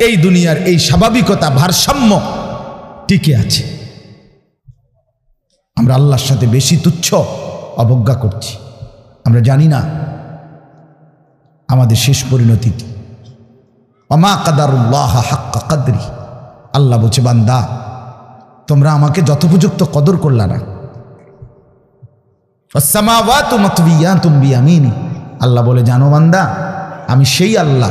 এই দুনিয়ার এই স্বাভাবিকতা, ভারসাম্য টিকে আছে। আমরা আল্লাহর সাথে বেশি তুচ্ছ অবজ্ঞা করছি। আমরা জানি না আমাদের শেষ পরিণতি। অমা কাদারুল্লাহ হাক্কা কাদরি। আল্লাহ বলছে, বান্দা, তোমরা আমাকে যথোপযুক্ত কদর করলা না। আসসামাওয়াতু মাতবিয়াতুম বিয়ামিনি। আল্লাহ বলে, জানো বান্দা, আমি সেই আল্লাহ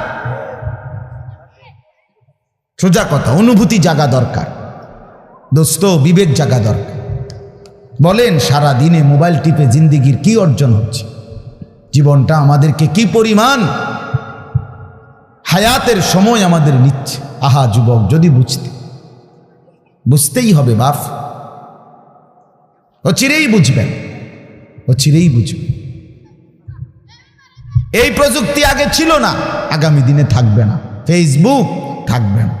সোজা কথা, অনুভূতি জাগা দরকার। দোস্ত, বিবেক জাগা দরকার। বলেন সারা দিনে মোবাইল টিপে জিন্দিগির কি অর্জন হচ্ছে? জীবনটা আমাদেরকে কি পরিমাণ হায়াতের সময় আমাদের নিচ্ছে? আহা, যুবক, যদি বুঝতে। বুঝতেই হবে, বাপ। ও চিরেই বুঝবেন। ও চিরেই বুঝবেন। এই প্রযুক্তি আগে ছিল না, আগামী দিনে থাকবে না। ফেসবুক থাকবে না।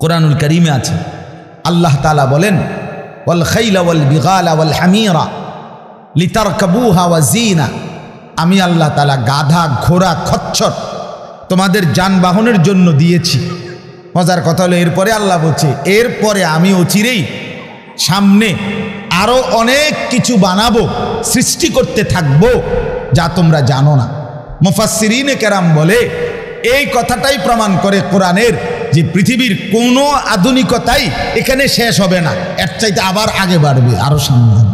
কোরআনুল করিমে আছে। আল্লাহ তালা বলেন ওয়া জিনা আমি আল্লাহ তালা গাধা, ঘোড়া, খচ্চর তোমাদের যানবাহনের জন্য দিয়েছি। মজার কথা হলো, এরপরে আল্লাহ বলছে, এরপরে আমি অচিরেই সামনে আরও অনেক কিছু বানাবো, সৃষ্টি করতে থাকব, যা তোমরা জানো না। মুফাসসিরিনে কেরাম বলে এই কথাটাই প্রমাণ করে কোরআনের যে পৃথিবীর কোনো আধুনিকতাই এখানে শেষ হবে না এর চাইতে আবার আগে বাড়বে আরও সামনে।